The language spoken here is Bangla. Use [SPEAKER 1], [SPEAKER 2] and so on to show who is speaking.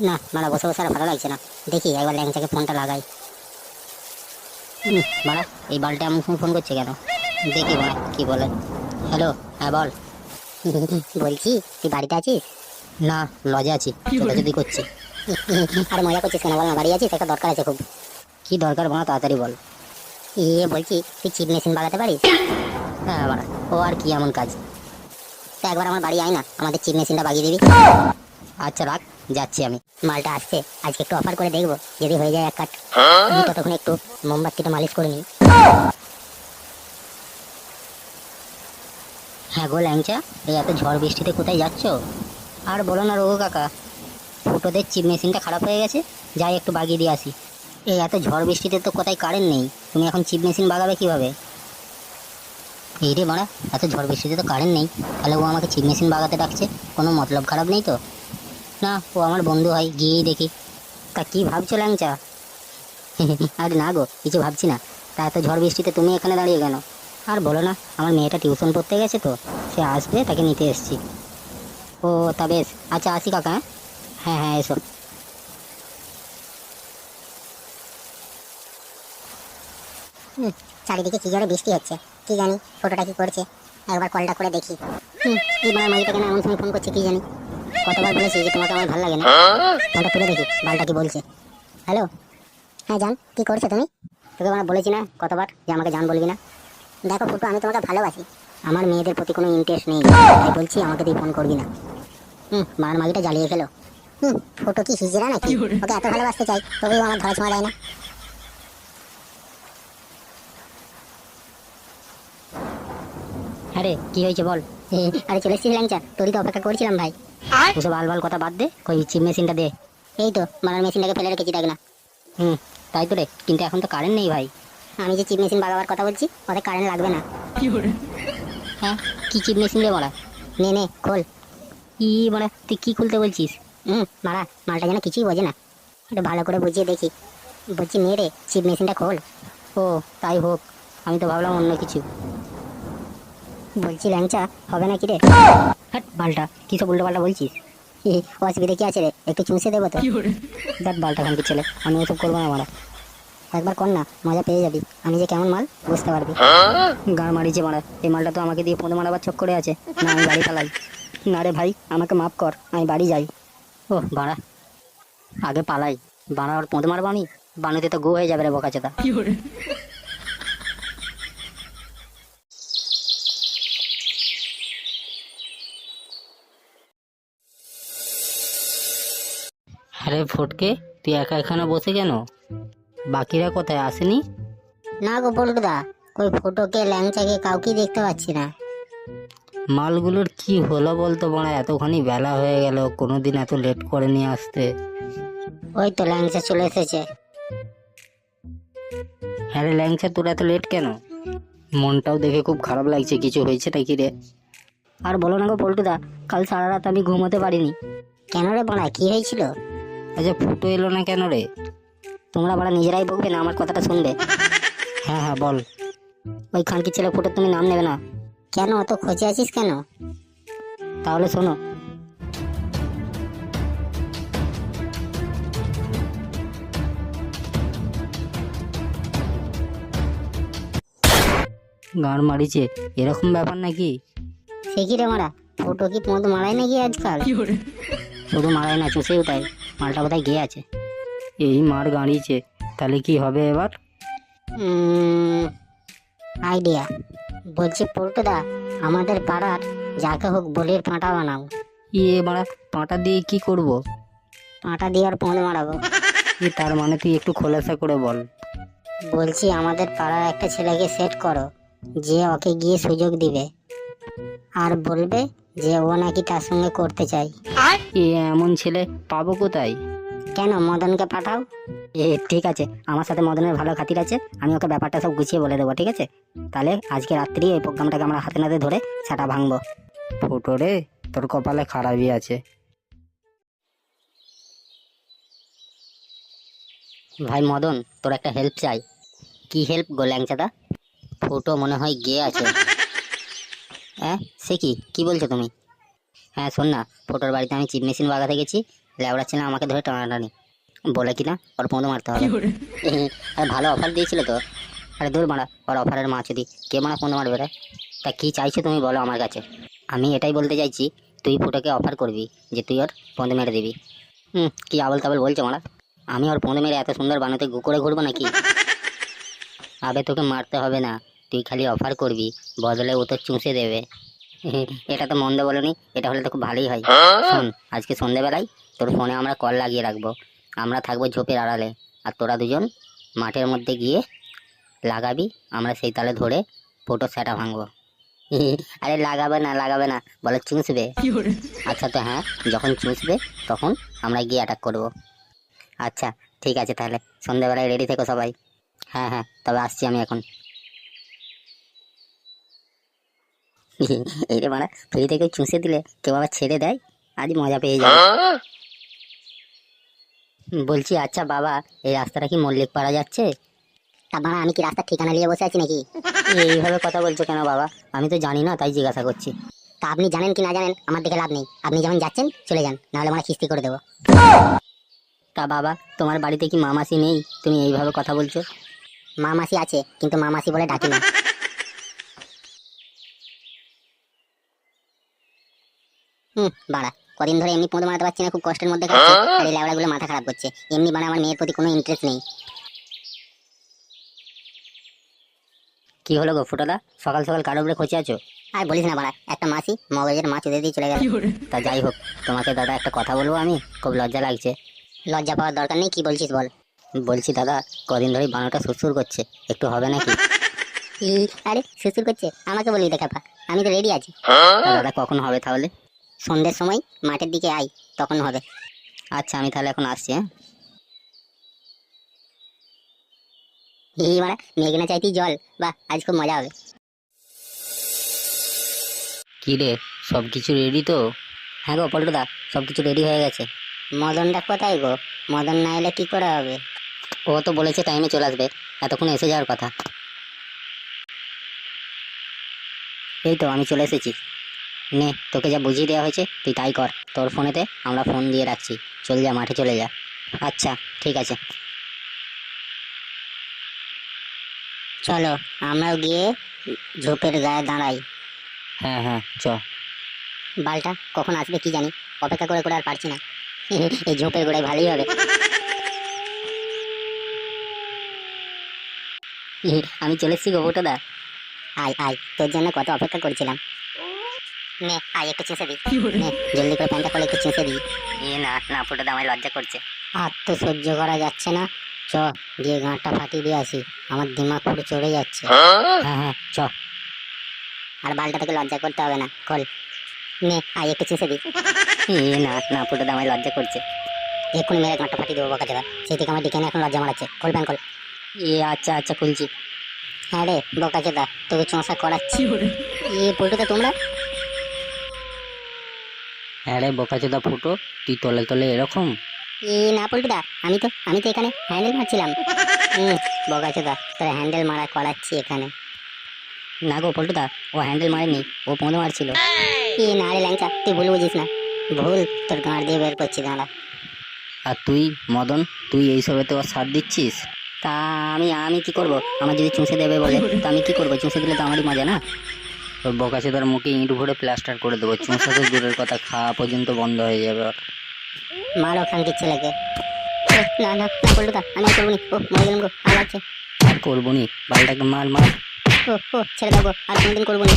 [SPEAKER 1] না মারা বসে বসে আর ভালো লাগছে না। দেখি একবার ল্যাংচাকে ফোনটা লাগাই। মারা এই বালটা এমন সময় ফোন করছে কেন? দেখি মারা কি বলে। হ্যালো হ্যাঁ বল। বলছি তুই বাড়িতে আছিস? না লজে আছি যদি করছি। আর মজা করছিস কেন? বল না বাড়ি আছিস? একটা দরকার আছে খুব। কি দরকার বলো তাড়াতাড়ি বল। ইয়ে বলছি তুই চিপ মেশিন বাগাতে পারিস? হ্যাঁ বাড়া ও আর কি এমন কাজ। তা একবার আমার বাড়ি আয় না আমাদের চিপ মেশিনটা বাগিয়ে দিবি। আচ্ছা রাখ। যাচ্ছি আমি। মালটা আসছে, আজকে একটু অফার করে দেখব, যদি হয়ে যায় এক কাট আমি ততক্ষণ একটু মোমবাতিটা মালিশ করে নিই। হ্যাঁ গো ল্যাংচা, এই এত ঝড় বৃষ্টিতে কোথায় যাচ্ছ? আর বলো না রঘু কাকা, ফুটোদের চিপ মেশিনটা খারাপ হয়ে গেছে, যাই একটু বাগিয়ে দিয়ে আসি। এই এত ঝড় বৃষ্টিতে তো কোথায় কারেন্ট নেই, তুমি এখন চিপ মেশিন বাগাবে কীভাবে? এই রে মারা এত ঝড় বৃষ্টিতে তো কারেন্ট নেই, তাহলে ও আমাকে চিপ মেশিন বাগাতে ডাকছে, কোনো মতলব খারাপ নেই তো? না, ও আমার বন্ধু হয় গিয়েই দেখি। তা কি ভাবছ ল্যাংচা? আরে না গো, কিছু ভাবছি না। তা এত ঝড় বৃষ্টিতে তুমি এখানে দাঁড়িয়ে কেন? আর বলো না, আমার মেয়েটা টিউশন পড়তে গেছে তো, সে আসবে, তাকে নিতে এসেছি। ও, তা বেশ। আচ্ছা আসি কাকা হ্যাঁ? হ্যাঁ হ্যাঁ এসো। চারিদিকে কি জোরে বৃষ্টি হচ্ছে, কি জানি, ফটোটা কি করছে, একবার কলটা করে দেখি। বাবার মাইটা কেন এমন সময় ফোন করছে, কি জানি। কতবার বলেছি যে তোমাকে আমার ভালো লাগে না। ফোনটা তুলে দেখি বালটা কি বলছে। হ্যালো হ্যাঁ জান কি করছ তুমি? তোকে আমরা বলেছি না কতবার যে আমাকে জান বলবি না? দেখো ফুটু আমি তোমাকে ভালোবাসি। আমার মেয়েদের প্রতি কোনো ইন্টারেস্ট নেই। তাই বলছি আমাকে তুই ফোন করবি না। হুম মার মাগিটা জ্বালিয়ে ফেলো। হুম ফটো কি হিজড়া নাকি? ওকে এত ভালোবাসতে চাই তবেও আমার ধরা ছোঁয়া দেয় না। আরে কি হয়েছে বল? আরে চলে এসেছিস ল্যাংচা তোরই তো অপেক্ষা করছিলাম ভাই। ওসব আলবাল কথা বাদ দে কই চিপ মেশিনটা দে। এই তো মারার মেশিনটাকে ফেলে রেখেছি দেখ না। হুম তাই তো রে কিন্তু এখন তো কারেন্ট নেই ভাই। আমি যে চিপ মেশিন বাগাবার কথা বলছি ওতে কারেন্ট লাগবে না। হ্যাঁ কি চিপ মেশিন রে মারা? নে নে খোল। ই মারা তুই কি খুলতে বলছিস? হুম মারা মালটা যেন কিছুই বোঝে না। একটু ভালো করে বুঝিয়ে দেখি। বলছি নে রে চিপ মেশিনটা খোল। ও তাই হোক আমি তো ভাবলাম অন্য কিছু। বলছি ল্যাংচা হবে নাকি রে? হাট বালটা। কি সব উল্টো পাল্টা বলছিস অসুবিধা কি আছে রে? একটু চুষে দেবো তো। দেখ বালটা খানকি ছেলে আমি ওসব করব না মারা। একবার কর না মজা পেয়ে যাবি। আমি যে কেমন মাল বুঝতে পারবি। গান মারিছে মারা। এই মালটা তো আমাকে দিয়ে পদে মারাবার চক করে আছে। না আমি বাড়ি পালাই। না রে ভাই আমাকে মাফ কর আমি বাড়ি যাই। ও বাড়া। আগে পালাই। বাড়া ওর পদে মারবো আমি? বানুতে তো গো হয়ে যাবে রে বোকাচোদা।
[SPEAKER 2] আরে ফটকে তুই একা এখানে বসে কেন? বাকিরা কোথায় আসেনি?
[SPEAKER 1] না গো বলদা কই ফটোকে ল্যাংচাকে কাউকে দেখতে পাচ্ছি না।
[SPEAKER 2] মালগুলোর কি হলো বলতো বড়া এতখানি বেলা হয়ে গেল কোনোদিন এত লেট করে নিয়ে আসতে।
[SPEAKER 1] ওই তো ল্যাংচা চলে এসেছে।
[SPEAKER 2] হ্যাঁ রে ল্যাংচা তোর এত লেট কেন? মনটাও দেখে খুব খারাপ লাগছে কিছু হয়েছে নাকি রে?
[SPEAKER 1] আর বলো না গো পল্টুদা কাল সারা রাত আমি ঘুমোতে পারিনি। কেন রে বড়া কি হয়েছিল?
[SPEAKER 2] আচ্ছা ফুটো এলো না কেন রে?
[SPEAKER 1] তোমরা বড়া নিজেরাই বকবে না আমার কথাটা শুনবে?
[SPEAKER 2] হ্যাঁ হ্যাঁ বল।
[SPEAKER 1] ওই খানকি ছেলে ফুটো তুমি নাম নেবে না। কেন অত খোঁজে আছিস কেন? তাহলে শোনো।
[SPEAKER 2] গান মারিছে এরকম ব্যাপার নাকি?
[SPEAKER 1] সে কি রে মারা? ফটো কি পদ মারায় নাকি আজকাল?
[SPEAKER 2] শুধু মারায় না চুষেও তাই।
[SPEAKER 1] মালটা কোথায় গিয়ে আছে।
[SPEAKER 2] এই মার গাড়িছে তাহলে কি হবে এবার?
[SPEAKER 1] আইডিয়া বলছি পল্টুদা আমাদের পাড়ার যাকে হোক বলির পাঁটা বানাও।
[SPEAKER 2] ইয়ে মারা পাটা দিয়ে কি করব?
[SPEAKER 1] পাঁটা দিয়ে আর পদ মারাবো।
[SPEAKER 2] তার মানে তুই একটু খোলাসা করে বল।
[SPEAKER 1] বলছি আমাদের পাড়ার একটা ছেলেকে সেট করো যে ওকে গিয়ে সুযোগ দিবে। আর বলবে যে ও নাকি তার সঙ্গে করতে চাই
[SPEAKER 2] এ এমন ছেলে পাবো কোথায়?
[SPEAKER 1] কেন মদনকে পাঠাও? এ ঠিক আছে আমার সাথে মদনের ভালো খাতির আছে আমি ওকে ব্যাপারটা সব গুছিয়ে বলে দেবো ঠিক আছে? তাহলে আজকে রাত্রি এই প্রোগ্রামটাকে আমরা হাতে নাতে ধরে সেটা ভাঙবো।
[SPEAKER 2] ফটো রে তোর কপালে খারাপই আছে।
[SPEAKER 1] ভাই মদন তোর একটা হেল্প চাই। কি হেল্প গো ল্যাংচাদা? ফটো মনে হয় গিয়ে আছে। হ্যাঁ সে কি? কি বলছো তুমি? হ্যাঁ শোন না ফটোর বাড়িতে আমি চিপ মেশিন বাগাতে গেছি লেবড়া ছিল আমাকে ধরে টানাটানি। বলে কি না? ওর পৌঁছে মারতে হবে। আরে ভালো অফার দিয়েছিল তো। আরে দূর মারা ওর অফারের মাছ দি কে মারা পৌঁছে মারবে রে? তা কী চাইছো তুমি বলো আমার কাছে। আমি এটাই বলতে চাইছি তুই ফুটোকে অফার করবি যে তুই ওর পৌঁছে মেরে দিবি। হুম কি আবল তাবল বলছো মারা? আমি ওর পৌঁছে মেরে এত সুন্দর বানাতে গু করে ঘুরবো নাকি? আবে তোকে মারতে হবে না। তুই খালি অফার করবি বদলে ও তো চুষে দেবে। এটা তো মন্দ বলনি এটা হলে তো খুব ভালোই হয়। শোন আজকে সন্ধেবেলায় তোর ফোনে আমরা কল লাগিয়ে রাখব। আমরা থাকব ঝোপের আড়ালে আর তোরা দুজন মাঠের মধ্যে গিয়ে লাগাবি আমরা সেই তালে ধরে ফটো সেটা ভাঙবো। আরে লাগাবে না লাগাবে না বলে চুষবে। আচ্ছা তো হ্যাঁ যখন চুষবে তখন আমরা গিয়ে অ্যাটাক করব। আচ্ছা ঠিক আছে তাহলে সন্ধেবেলায় রেডি থেকো সবাই। হ্যাঁ হ্যাঁ তবে আসছি আমি এখন। এই রে মারা ফ্রি থেকে চুষে দিলে কেউ আবার ছেড়ে দেয়? আজ মজা পেয়ে যাবে। বলছি আচ্ছা বাবা এই রাস্তাটা কি মল্লিক পাড়া যাচ্ছে? তা বাবা আমি কি রাস্তার ঠিকানা নিয়ে বসে আছি নাকি? এইভাবে কথা বলছো কেন বাবা? আমি তো জানি না তাই জিজ্ঞাসা করছি। তা আপনি জানেন কি না জানেন আমার দেখে লাভ নেই। আপনি যেমন যাচ্ছেন চলে যান নাহলে আমরা কিস্তি করে দেবো। তা বাবা তোমার বাড়িতে কি মামাসি নেই? তুমি এইভাবে কথা বলছো? মামাসি আছে কিন্তু মামাসি বলে ডাকি না। হুম বাড়া কদিন ধরে এমনি পৌঁছে মারাতে পারছি না খুব কষ্টের মধ্যে খাচ্ছি। আর এই ল্যাবড়াগুলো মাথা খারাপ করছে। এমনি মানে আমার মেয়ের প্রতি কোনো ইন্টারেস্ট নেই। কি হলো গো ফুটোদা? সকাল সকাল কারও উপরে খোঁচে আছো? আর বলিস না বাড়া একটা মাসি মগজের মাছ উদে দিয়ে চলে গেল। তা যাই হোক তোমাকে দাদা একটা কথা বলব আমি? খুব লজ্জা লাগছে। লজ্জা পাওয়ার দরকার নেই কি বলছিস বল? বলছি দাদা কদিন ধরে বানোটা সুরসুর করছে। একটু হবে নাকি? আরে সুরসুর করছে? আমাকে বলবি দেখা আমি তো রেডি আছি। দাদা কখন হবে তাহলে? সন্ধ্যের সময় মাঠের দিকে আই তখন হবে। আচ্ছা আমি তাহলে এখন আসছি হ্যাঁ? মেঘনা চাইতেই জল। বাহ, আজ খুব মজা হবে।
[SPEAKER 2] কি রে, সব কিছু রেডি তো?
[SPEAKER 1] হ্যাঁ গো পল্টুদা সব কিছু রেডি হয়ে গেছে। মদনটা কোথায় গো? মদন না এলে কি করা হবে? ও তো বলেছে টাইমে চলে আসবে, এতক্ষণ এসে যাওয়ার কথা। এই তো, আমি চলে এসেছি। নে তোকে যা বুঝিয়ে দেওয়া হয়েছে তুই তাই কর। তোর ফোনেতে আমরা ফোন দিয়ে রাখছি। চলে যা মাঠে চলে যা। আচ্ছা ঠিক আছে। চলো আমরাও গিয়ে ঝোপের গায়ে দাঁড়াই।
[SPEAKER 2] হ্যাঁ হ্যাঁ চ।
[SPEAKER 1] বালটা কখন আসবে কি জানি? অপেক্ষা করে করে আর পারছি না। এই ঝোপের গোড়ায় ভালোই হবে। আমি চলে এসেছি গোবরটা দা। আয় আয় তোর জন্য কত অপেক্ষা করছিলাম। নে আয় একটু চেঁচে দি নে জলদি করে প্যান্টটা খুলে একটু চেঁচে দি এ না না ফুটোটা আমায় লজ্জা করছে। আর তো সহ্য করা যাচ্ছে না। চ গিয়ে গাঁটটা ফাটিয়ে দিয়ে আসি। আমার দিমাগ পুরো চড়ে যাচ্ছে। হ্যাঁ? হ্যাঁ চ। আর বালটা থেকে লজ্জা করতে হবে না। খোল। নে আয় একটু চেঁচে দি এ না না ফুটোটা আমায় লজ্জা করছে। এক্ষুনি মেরে গাঁটটা ফাটিয়ে দেবো বকা চাদা সেই থেকে আমার দিকে এখন লজ্জা মারাচ্ছে। খোল প্যান খোল। এ আচ্ছা আচ্ছা খুলছি। হ্যাঁ রে বোকা চোদা তোকে চোঁসা করাচ্ছি। এ পল্টুদা তোমরা?
[SPEAKER 2] হ্যাঁ রে বোকাচোদা ফুটো তুই তলে তলে এরকম?
[SPEAKER 1] এ না পল্টুদা আমি তো আমি তো এখানে হ্যান্ডেল মারছিলাম। হুম বোকা চোদা তোর হ্যান্ডেল মারা করাচ্ছি এখানে। না গো পল্টুদা ও হ্যান্ডেল মারেনি ও পৌঁছে মারছিল। এ না রে ল্যাংচা তুই ভুল বুঝিস না। ভুল তোর গাঁড় দিয়ে বের করছি দাঁড়া
[SPEAKER 2] আর তুই মদন তুই এইসবেতে ওর সাথ দিচ্ছিস?
[SPEAKER 1] তা আমি আমি কি করব? আমার যদি চুষে দেবে বলে তা আমি কি করব? চুষে দিলে তো আমারই মজা না?
[SPEAKER 2] তোর বোকাচোদার মুখে ইঁট ভরে প্লাস্টার করে দেবো। তো দূরের কথা খাওয়া পর্যন্ত বন্ধ হয়ে যাবে। ওর
[SPEAKER 1] মার ওখানকে ছেলেকে। না না না না তা আমি করব নি। ও মরে গেলাম গো আর লাগছে
[SPEAKER 2] আর করব নি? বাড়িটাকে মার মার।
[SPEAKER 1] ও ও ছেড়ে দাও গো আর কোনোদিন করব নি।